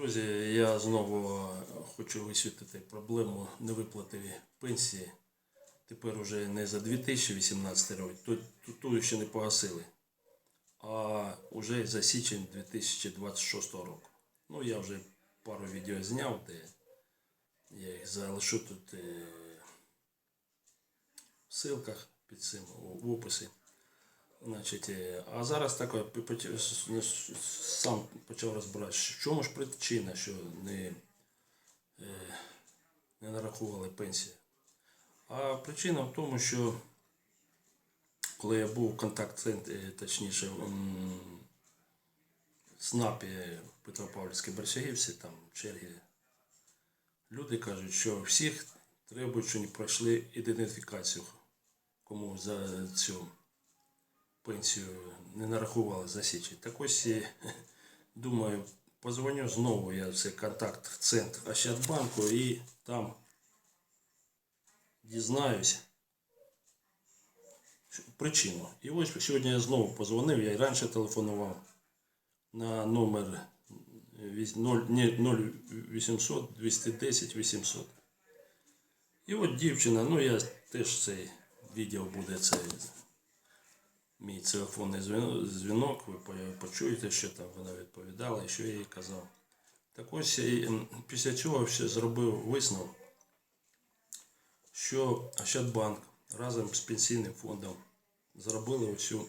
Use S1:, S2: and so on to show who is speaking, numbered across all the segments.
S1: Друзі, я знову хочу висвітлити проблему невиплати пенсії. Тепер уже не за 2018 рік, ту, ту ще не погасили, а вже за січень 2026 року. Ну, я вже пару відео зняв, де я їх залишу тут е, в ссылках під цим в описі. Значить, е, а зараз так сам почав розбирати, в чому ж причина, що не, е, не нарахували пенсії. А причина в тому, що коли я був в контакт-центрі, е, точніше, в СНАПі Петропавлівській Борщагівці, там черги, люди кажуть, що всіх требують, що не пройшли ідентифікацію, кому за цю пенсію не нарахували за січень. Так ось думаю, позвоню знову я в цей контакт-центр Ощадбанку і там дізнаюсь причину. І ось сьогодні я знову позвонив, я і раніше телефонував на номер вісь- 0 ні, 0800 210 800. І от дівчина, ну я теж цей відео буде це мій телефонний дзвінок, ви почуєте, що там вона відповідала і що я їй казав. Так ось після цього ще зробив висновок, що Ощадбанк разом з пенсійним фондом зробили оцю,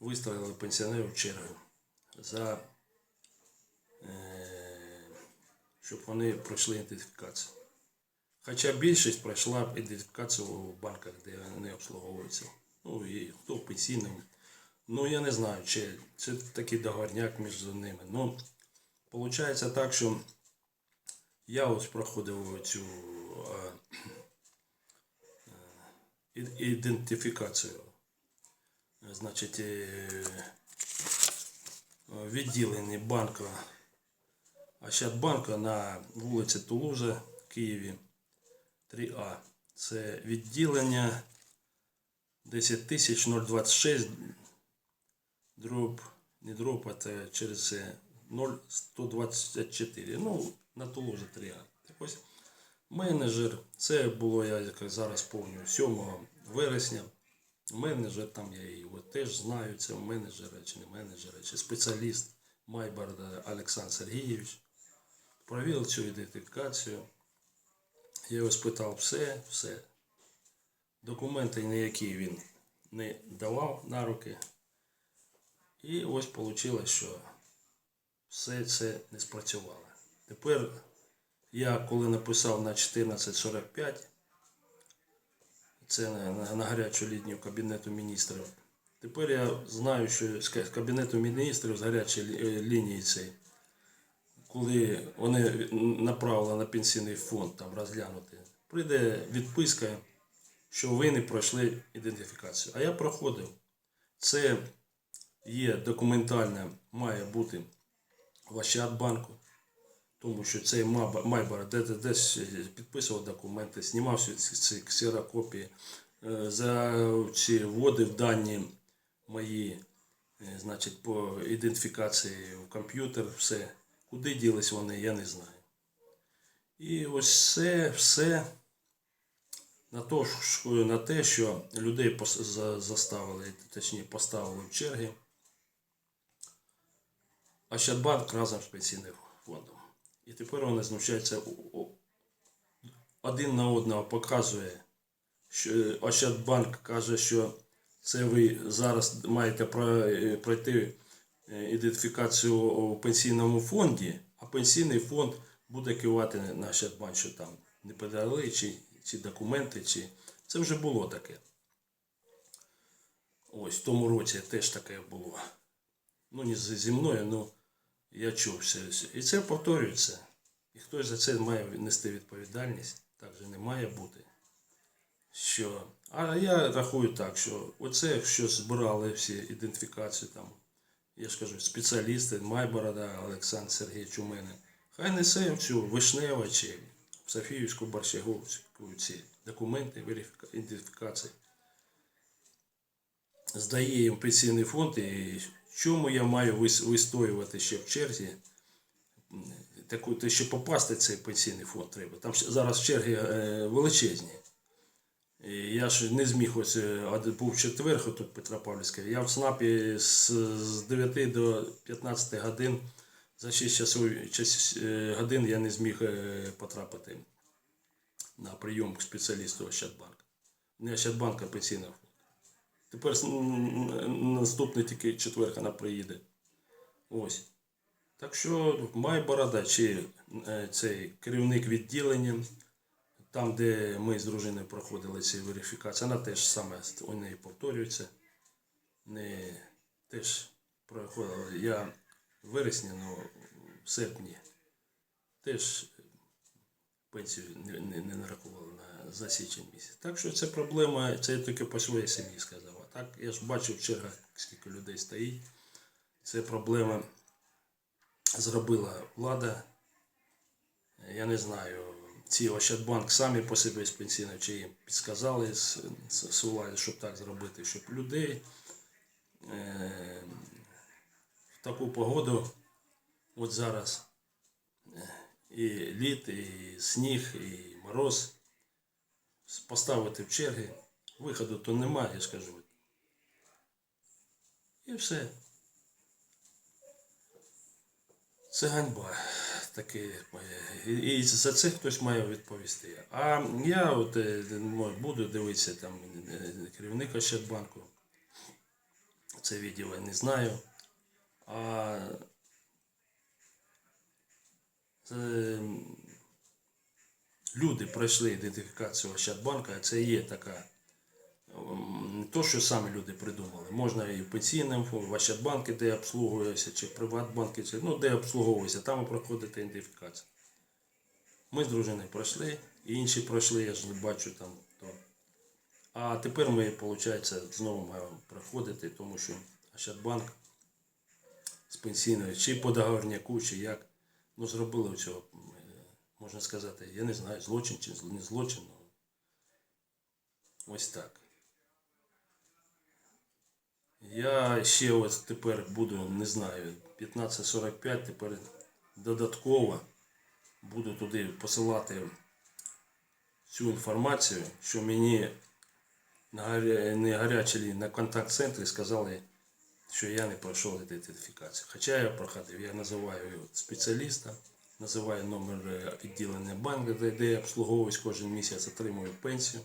S1: виставили пенсіонерів чергу за е, щоб вони пройшли ідентифікацію. Хоча більшість пройшла ідентифікацію у банках, де вони обслуговуються. Ну і хто в пенсійному. Ну я не знаю, чи це такий договорняк між ними. Ну, виходить так, що я ось проходив цю е, ідентифікацію. Значить, е, відділення банку Ощадбанка на вулиці Тулуза, Києві, 3А. Це відділення 10026 дроб, не дроб, а це через 0124. Ну, на Тулузі 3А. Так ось менеджер, це було, я як зараз пам'ятаю, 7 вересня. Менеджер, там я його теж знаю, це менеджера чи не менеджера, чи спеціаліст Майбарда Олександр Сергійович. Провів цю ідентифікацію. Я його спитав все, все. Документи ніякі він не давав на руки. І ось вийшло, що все це не спрацювало. Тепер я коли написав на 1445, це на, на, на гарячу лінію Кабінету міністрів. Тепер я знаю, що з Кабінету міністрів з гарячої е, лінії цей, коли вони направили на пенсійний фонд там розглянути, прийде відписка, що ви не пройшли ідентифікацію. А я проходив. Це є документально, має бути в Ощадбанку, тому що цей Майбар де- де- десь підписував документи, знімав ці, ксерокопії, е, вводив дані мої, е, значить, по ідентифікації в комп'ютер, все. Куди ділись вони, я не знаю. І ось це все на, то, на те, що людей заставили, точніше поставили в черги. Ощадбанк разом з пенсійним фондом. І тепер вони знущаються один на одного показує, що Ощадбанк каже, що це ви зараз маєте пройти е, ідентифікацію у пенсійному фонді, а пенсійний фонд буде керувати на Ощадбанк, що там не подали, чи, чи документи, чи це вже було таке. Ось в тому році теж таке було. Ну, не зі мною, ну я чув все. І це повторюється. І хтось за це має нести відповідальність, так же не має бути. Що... А я рахую так, що оце, що збирали всі ідентифікації там, я ж кажу, спеціалісти, Майборода, Олександр Сергійович у мене, хай несе в цю Вишнева чи в Софіївську Борщаговську ці документи ідентифікації. Здає їм пенсійний фонд і чому я маю вистоювати ще в черзі таку, ти ще попасти в цей пенсійний фонд треба. Там зараз черги е, величезні. І я ж не зміг ось е, був четвер, тут Петропавлівська. Я в СНАПі з 9 до 15 годин за 6 часов, час, е, годин я не зміг е, потрапити на прийом к спеціалісту Ощадбанка. Не Ощадбанк, а пенсійного фонду. Тепер наступний тільки четвер вона приїде. Ось. Так що май борода, чи е, цей керівник відділення, там, де ми з дружиною проходили ці верифікації, вона теж саме у неї повторюється. Не теж проходила. Я в вересні, ну в серпні теж пенсію не, не, не нарахували на за місяць. Так що це проблема, це я тільки по своїй сім'ї сказав. А так я ж бачив в скільки людей стоїть. Це проблема зробила влада. Я не знаю, ці Ощадбанк самі по собі з пенсійною, чи їм підсказали з, з, з влади, щоб так зробити, щоб людей е, таку погоду, от зараз е, і лід, і сніг, і мороз, поставити в черги. Виходу то немає, я ж кажу. І все. Це ганьба. Таке, і, за це хтось має відповісти. А я от е, буду дивитися там е, керівника Ощадбанку. Це відео я не знаю. А це, люди пройшли ідентифікацію Ощадбанка, це є така. Не то, що самі люди придумали. Можна і в пенсійному фонді, в Ощадбанки, де обслуговуєшся, чи в Приватбанки, чи ну, де обслуговуєшся, там ви проходите ідентифікацію. Ми з дружиною пройшли, і інші пройшли, я ж не бачу там. То. А тепер ми, виходить, знову маємо проходити, тому що Ощадбанк з пенсійною, чи по договорняку, чи як, ну зробили цього, можна сказати, я не знаю, злочин чи не злочин. ну, Ось так. Я ще ось тепер буду, не знаю, 15.45, тепер додатково буду туди посилати цю інформацію, що мені на гарячій на контакт-центрі сказали, що я не пройшов ідентифікацію. Хоча я проходив, я називаю спеціаліста, називаю номер е, відділення банку, де, я обслуговуюсь кожен місяць, отримую пенсію.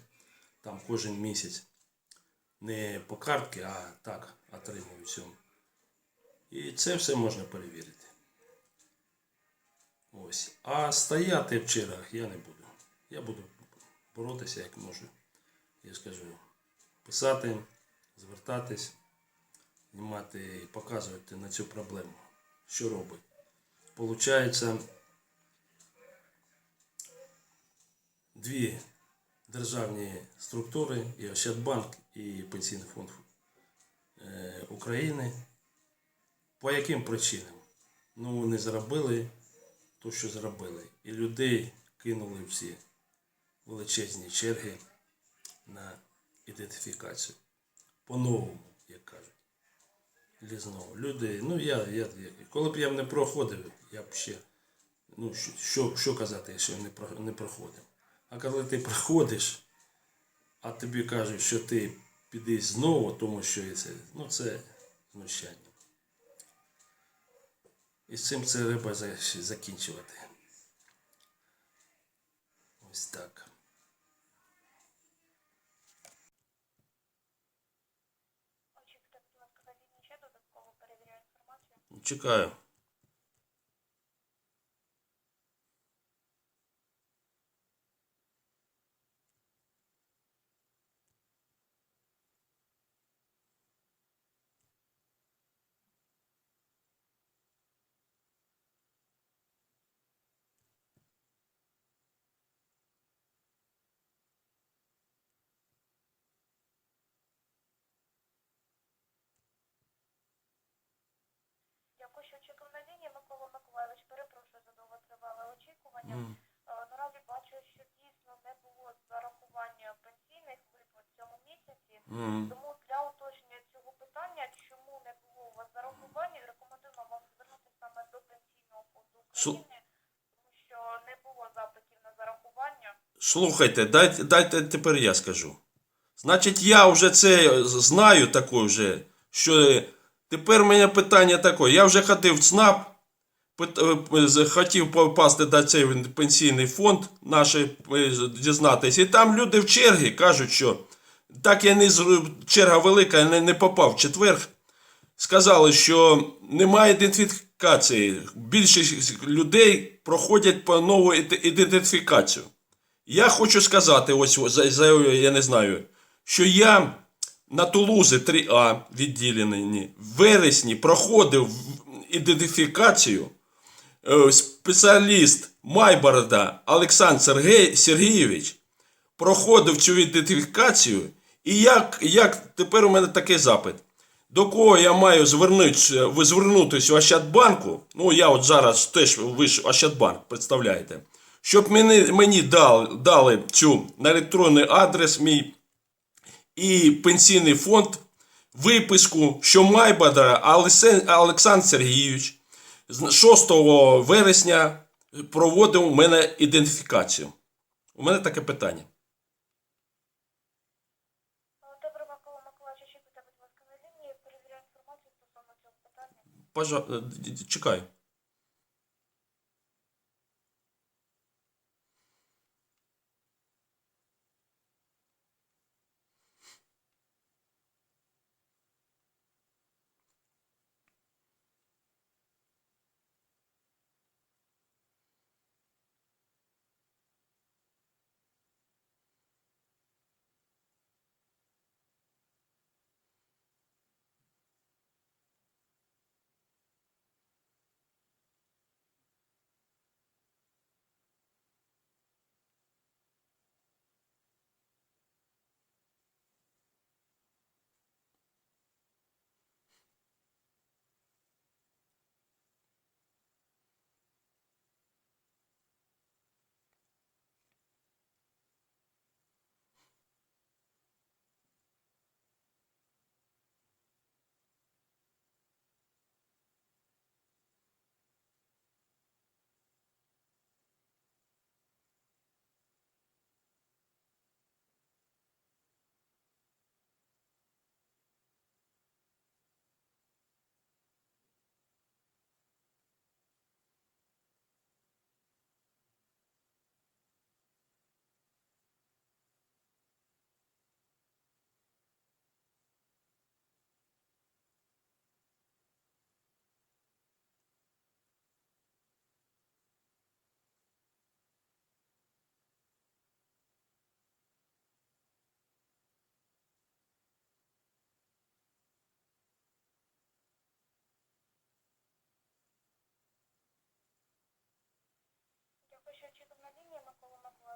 S1: Там кожен місяць не по картці, а так отримую всьому. І це все можна перевірити. Ось. А стояти в чергах я не буду. Я буду боротися як можу. Я скажу, писати, звертатись, знімати і показувати на цю проблему. Що робить? Получається дві державні структури, і Ощадбанк, і Пенсійний фонд е, України. По яким причинам? Ну, вони зробили те, що зробили. І людей кинули всі величезні черги на ідентифікацію. По-новому. Или знову. Люди, ну я, я, я, коли б я не проходив, я б ще, ну що, що, казати, якщо не, про- не проходив. А коли ти проходиш, а тобі кажуть, що ти піди знову, тому що це, ну це знущання. І з цим це треба закінчувати. Ось так. Чекаю.
S2: Дякую, що чекав на лінії. Микола Миколайович, перепрошую за довготривале очікування.
S1: М.
S2: Е, Наразі бачу, що дійсно не було зарахування пенсійних виплат в цьому місяці.
S1: М.
S2: Тому для уточнення цього питання, чому не було у вас зарахування, рекомендуємо вам звернутися саме до Пенсійного фонду
S1: Су-
S2: України
S3: Слухайте, дайте, дайте тепер я скажу. Значить, я вже це знаю таке вже, що тепер у мене питання таке. Я вже ходив в ЦНАП, е, хотів попасти до цей пенсійний фонд наш, е, дізнатися. І там люди в чергі кажуть, що так я не черга велика, я не, попав в четвер. Сказали, що немає ідентифікації. Більшість людей проходять по нову ідентифікацію. Я хочу сказати, ось я не знаю, що я на Тулузи 3А відділені в вересні проходив ідентифікацію. Е, Спеціаліст Майборода Олександр Сергійович проходив цю ідентифікацію. І як, як тепер у мене такий запит. До кого я маю звернутися, в Ощадбанку? Ну, я от зараз теж ви Ощадбанк, представляєте. Щоб мені, мені дали, дали цю на електронний адрес мій і пенсійний фонд виписку, що Майбада Олександр Сергійович з 6 вересня проводив у мене ідентифікацію. У мене таке питання.
S2: Добре, Микола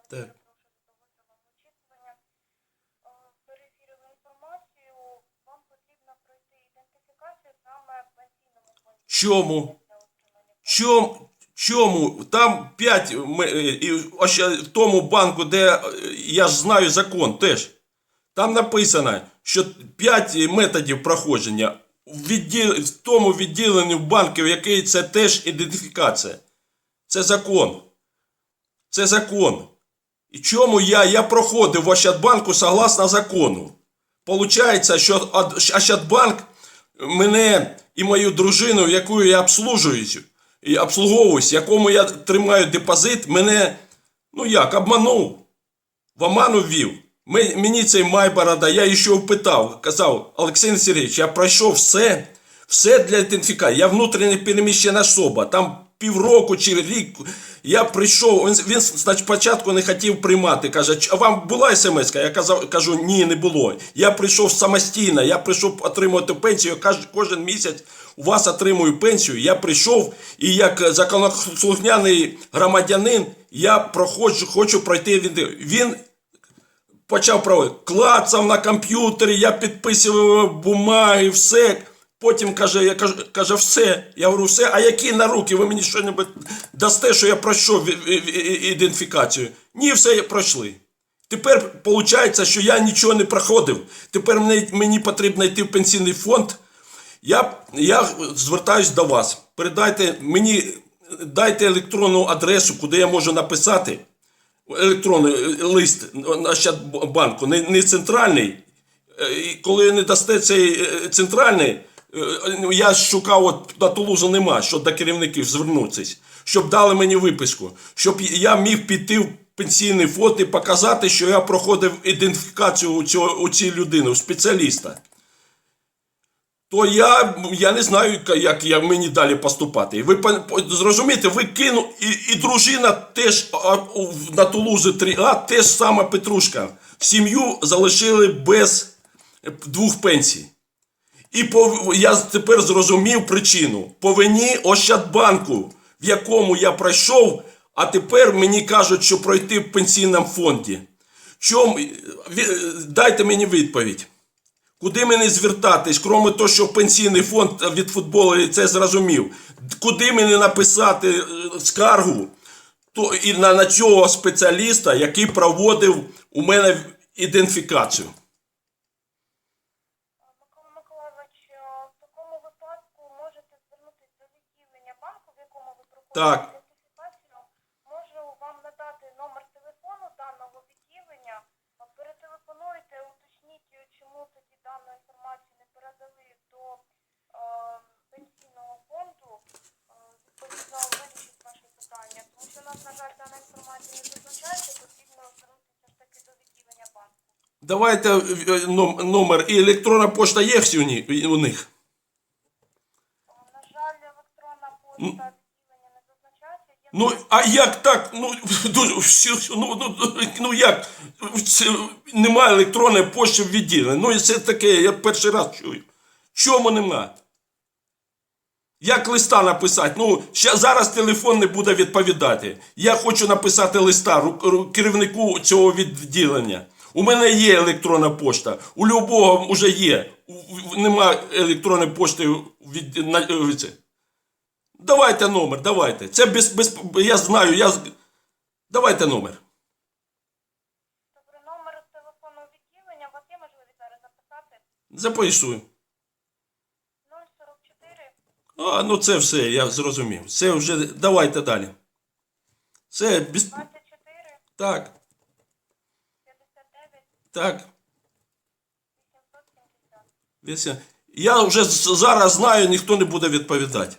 S2: фонді.
S3: Чому? Чому? Чому? Там 5 і ось ще в тому банку, де е, я ж знаю закон теж. Там написано, що 5 методів проходження в, відділ, в тому відділенні банків, який це теж ідентифікація. Це закон. Це закон. І чому я, я проходив в Ощадбанку согласно закону. Получається, що Ощадбанк мене і мою дружину, яку я обслужуюсь, і обслуговуюсь, якому я тримаю депозит, мене, ну як, обманув. В оману ввів. Мені цей Майборода, я ще впитав, казав, Олексій Сергійович, я пройшов все, все для ідентифікації. Я внутрішньо переміщена особа. Там півроку чи рік я прийшов. Він, він спочатку не хотів приймати. Каже, а вам була смс? -ка? Я казав, кажу, ні, не було. Я прийшов самостійно, я прийшов отримувати пенсію. Кож, кожен місяць у вас отримую пенсію. Я прийшов і як законослухняний громадянин, я проходжу, хочу пройти. Він, він почав проводити. Клацав на комп'ютері, я підписував бумаги, все. Потім каже, я кажу, каже, все. Я говорю, все, а які на руки? Ви мені щось дасте, що я пройшов ідентифікацію? Ні, все пройшли. Тепер виходить, що я нічого не проходив. Тепер мені, мені потрібно йти в пенсійний фонд. Я, я звертаюсь до вас. Передайте мені, дайте електронну адресу, куди я можу написати електронний лист Ощадбанку, не, не центральний. Е, коли не дасте цей е, центральний, я шукав от на Тулузу нема, що до керівників звернутися, щоб дали мені виписку, щоб я міг піти в пенсійний фонд і показати, що я проходив ідентифікацію у, цього, у цієї людини, у спеціаліста. То я, я не знаю, ка- як мені далі поступати. Ви зрозумієте, ви кину, і, і дружина теж а, на Тулузи 3А, теж сама Петрушка. Сім'ю залишили без е, двох пенсій. І по, я тепер зрозумів причину. По вині Ощадбанку, в якому я пройшов, а тепер мені кажуть, що пройти в пенсійному фонді. Чом, дайте мені відповідь. Куди мені звертатись, крім того, що пенсійний фонд від футболу це зрозумів. Куди мені написати е, скаргу то, і на, на цього спеціаліста, який проводив у мене ідентифікацію?
S2: Микола Миколаївич, е, в такому випадку можете звернутися до відділення банку, в якому ви проходите
S3: Так.
S2: Можу вам надати номер телефону даного відділення. Перетелефонуйте, уточніть, чому тоді дану інформацію не передали до е, пенсійного фонду. Е, відповідно, вирішить ваше питання. Тому що у нас, на жаль, дана інформація не зазначається, потрібно звернутися ж таки до відділення банку.
S3: Давайте е, номер і електронна пошта є сьогодні у них.
S2: На жаль, електронна пошта відділення не зазначається. Є
S3: Ну, а як так? Ну, ну, ну, ну, як? Немає електронної пошти в відділенні. Ну, це таке, я перший раз чую. Чому нема? Як листа написати? Ну, ща, зараз телефон не буде відповідати. Я хочу написати листа керівнику цього відділення. У мене є електронна пошта. У любого вже є. Нема електронної пошти від, е. Давайте номер, давайте. Це без, без я знаю, я давайте номер.
S2: Добре, номер телефону відділення. У вас є можливість зараз записати?
S3: Записую.
S2: 044
S3: А, ну це все, я зрозумів. Це вже давайте далі. Це без
S2: 24
S3: так,
S2: 59
S3: так.
S2: 870.
S3: Віся. Я вже з- зараз знаю, ніхто не буде відповідати.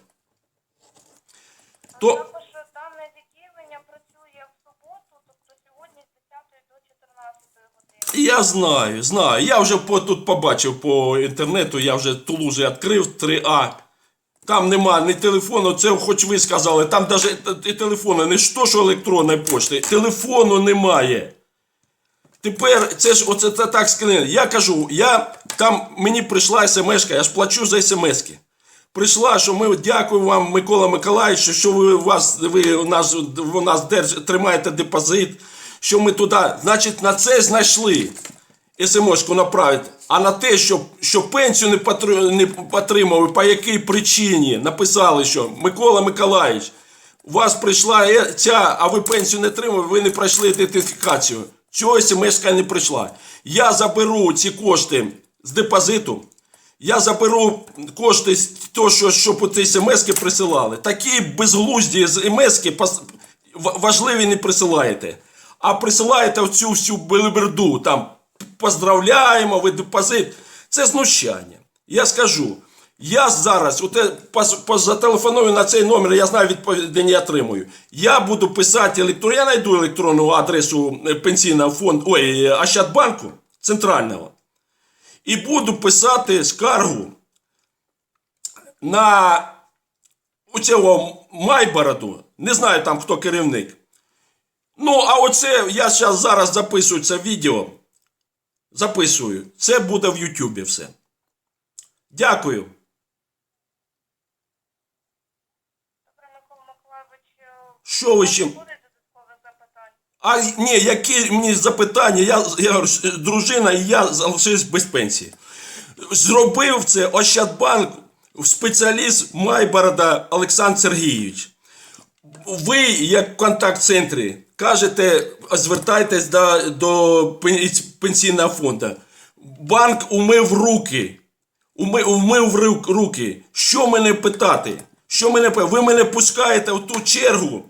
S3: То
S2: Також дане відділення працює в суботу, тобто сьогодні з 10 до 14 години.
S3: я знаю, знаю. Я вже по, тут побачив по інтернету, я вже Тулузи відкрив 3А. Там нема ні телефону, це хоч ви сказали, там навіть телефону, не що, що електронної пошти, телефону немає. Тепер це ж оце та так сказано. Я кажу, я там мені прийшла смс, я ж плачу за смс-ки. Прийшла, що ми дякую вам, Микола Миколаївич, що ви вас ви нас у нас держ, тримаєте депозит, що ми туди. Значить, на це знайшли смс-ку направити. А на те, що, що пенсію не, патру- не отримали, по якій причині написали, що Микола Миколаївич, у вас прийшла е- ця, а ви пенсію не отримали, ви не пройшли ідентифікацію. Цього смс не прийшла. Я заберу ці кошти з депозиту. Я заберу кошти з того, що, що по цій смс присилали. Такі безглузді смс важливі не присилаєте. А присилаєте оцю всю белиберду, там поздравляємо, ви депозит. Це знущання. Я скажу. Я зараз зателефоную на цей номер, я знаю, відповіді не отримую. Я буду писати електронну, я знайду електронну адресу е, пенсійного фонду, ой, е, Ощадбанку центрального. І буду писати скаргу на цього Майбороду. Не знаю там хто керівник. Ну, а оце я зараз зараз записую це відео. Записую. Це буде в Ютубі все. Дякую.
S2: Е,
S3: Що ви ще? А ні, які мені запитання? Я, я дружина і я залишились без пенсії. Зробив це Ощадбанк спеціаліст Майборода Олександр Сергійович. Ви, як контакт-центрі, кажете, звертайтесь до, до пенсійного фонду. Банк умив руки. Умив, умив ру- руки. Що мене питати? Що мене Ви мене пускаєте в ту чергу,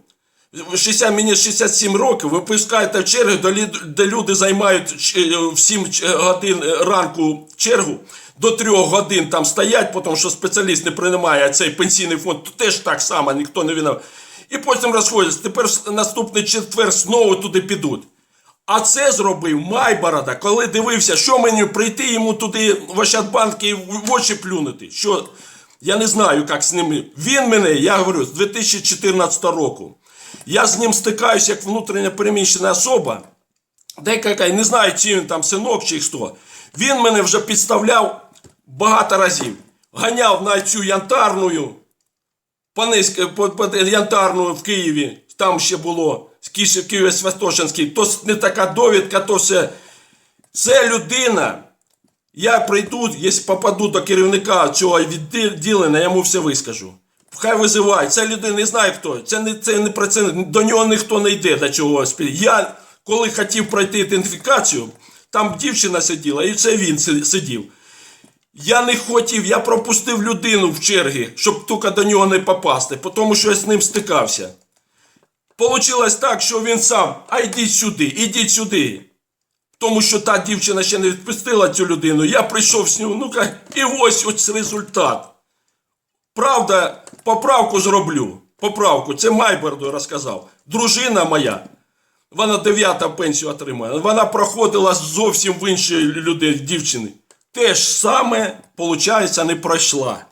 S3: 60, мені 67 років, ви пускаєте в чергу, де, люди займають е, в 7 годин е, ранку чергу, до 3 годин там стоять, тому що спеціаліст не приймає, цей пенсійний фонд то теж так само, ніхто не винен. І потім розходяться. Тепер наступний четвер знову туди підуть. А це зробив Майборода, коли дивився, що мені прийти йому туди в Ощадбанк і в очі плюнути. Що я не знаю, як з ним. Він мене, я говорю, з 2014 року. Я з ним стикаюся як внутрішньо переміщена особа. Декілька, не знаю, чи він там синок чи хто. Він мене вже підставляв багато разів. Ганяв на цю янтарну, янтарну в Києві, там ще було, Київ Святошинський, то не така довідка, то все. Це людина. Я прийду, якщо попаду до керівника цього відділення, я йому все вискажу. Хай визивають. Ця людина не знає хто. Це не, це не працівник. До нього ніхто не йде до чого. Я коли хотів пройти ідентифікацію, там дівчина сиділа, і це він сидів. Я не хотів, я пропустив людину в черги, щоб тільки до нього не попасти, тому що я з ним стикався. Получилось так, що він сам, а йдіть сюди, ідіть сюди. Тому що та дівчина ще не відпустила цю людину. Я прийшов з нього, ну ка, і ось ось результат. Правда, поправку зроблю. Поправку, це Майберду розказав. Дружина моя, вона дев'ята пенсію отримає. Вона проходила зовсім в іншій людей, дівчини. Те ж саме, виходить, не пройшла.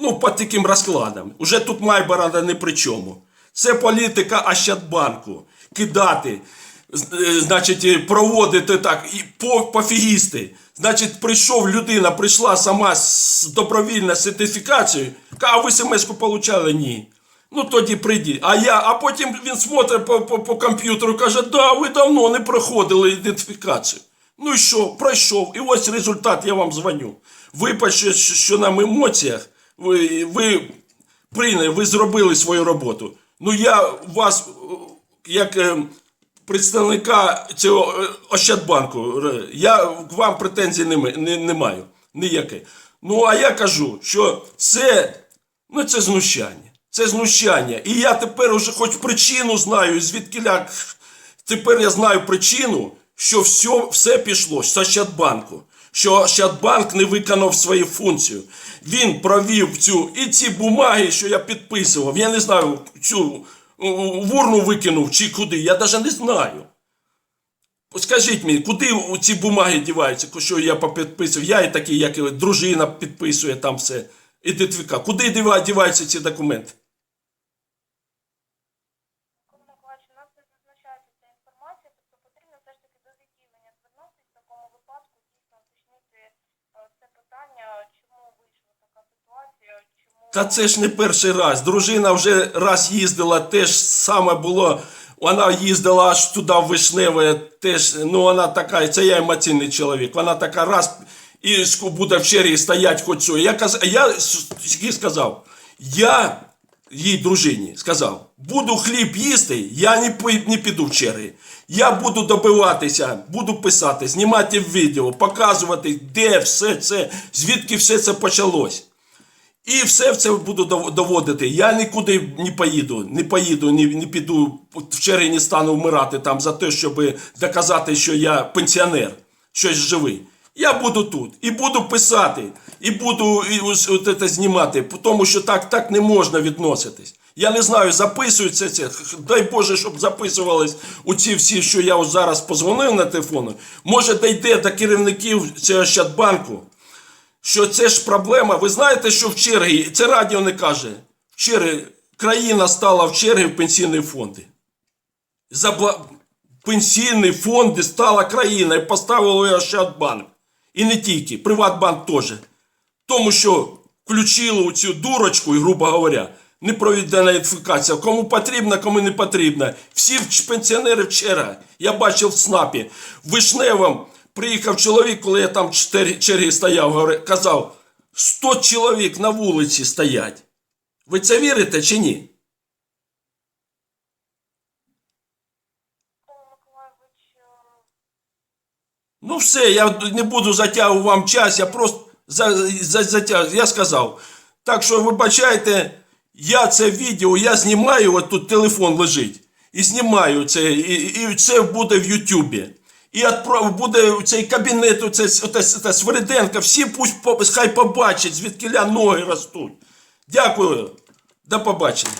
S3: Ну, по таким розкладам. Уже тут Майборода не при чому. Це політика Ощадбанку. Кидати, е, значить, проводити так, і по, пофігісти. Значить, прийшов людина, прийшла сама з добровільною сертифікацією, а ви смс-ку получали? Ні. Ну тоді прийдіть. А я, а потім він смотрить по, по, по комп'ютеру, каже, да, ви давно не проходили ідентифікацію. Ну і що, пройшов. І ось результат, я вам дзвоню. Вибачте, що, що на емоціях ви, ви прийняли, ви зробили свою роботу. Ну я вас, е, як е, представника цього е, Ощадбанку, я вам претензій не, не, не маю. Ніяке. Ну а я кажу, що це, ну, це знущання. Це знущання. І я тепер уже хоч причину знаю, звідки Тепер я знаю причину, що все, все пішло з Ощадбанку. Що Ощадбанк не виконав свою функцію. Він провів цю і ці бумаги, що я підписував. Я не знаю, цю в урну викинув чи куди. Я навіть не знаю. Скажіть мені, куди ці бумаги діваються, що я підписував, Я і такий, як дружина підписує там все. Ідентифіка. Куди діваються ці документи?
S2: Микола Миколаївич, у нас не зазначається ця інформація, тобто потрібно все ж таки до відділення звернутися в такому випадку, дійсно уточнити е, це питання, чому вийшла така ситуація, чому
S3: Та це ж не перший раз. Дружина вже раз їздила, теж саме було. Вона їздила аж туди в Вишневе, теж, ну вона така, це я емоційний чоловік. Вона така раз і буде в черзі стоять хоч що. Я, каз, я сказав, я їй дружині сказав, буду хліб їсти, я не, не піду в черги. Я буду добиватися, буду писати, знімати відео, показувати, де все це, звідки все це почалось. І все це буду доводити. Я нікуди не поїду, не поїду, не, не піду в черги стану вмирати там за те, щоб доказати, що я пенсіонер, щось живий. Я буду тут і буду писати, і буду і ось, от це знімати, тому що так, так не можна відноситись. Я не знаю, записується це. Дай Боже, щоб записувались у ці всі, що я ось зараз позвонив на телефону. Може, дійде до керівників цього Щадбанку що це ж проблема. Ви знаєте, що в черги, це радіо не каже, в черги, країна стала в черги в пенсійні фонди. Забла... Пенсійні фонди стала країна і поставили Ощадбанк. І не тільки, Приватбанк теж. Тому що включили у цю дурочку, і, грубо говоря, не проведена ідентифікація. Кому потрібна, кому не потрібна. Всі пенсіонери в черга. Я бачив в СНАПі. В Вишневому приїхав чоловік, коли я там чотири черги стояв, казав, 100 чоловік на вулиці стоять. Ви це вірите чи ні? Ну все, я не буду затягувати вам час, я просто за, за, затяг... я сказав. Так що вибачайте, Я це відео, я знімаю, от тут телефон лежить. І знімаю це, і, і це буде в Ютубі. І відправ, буде цей кабінет, оце, оце, оце Свириденка, всі пусть хай побачать, звідки ноги ростуть. Дякую. До побачення.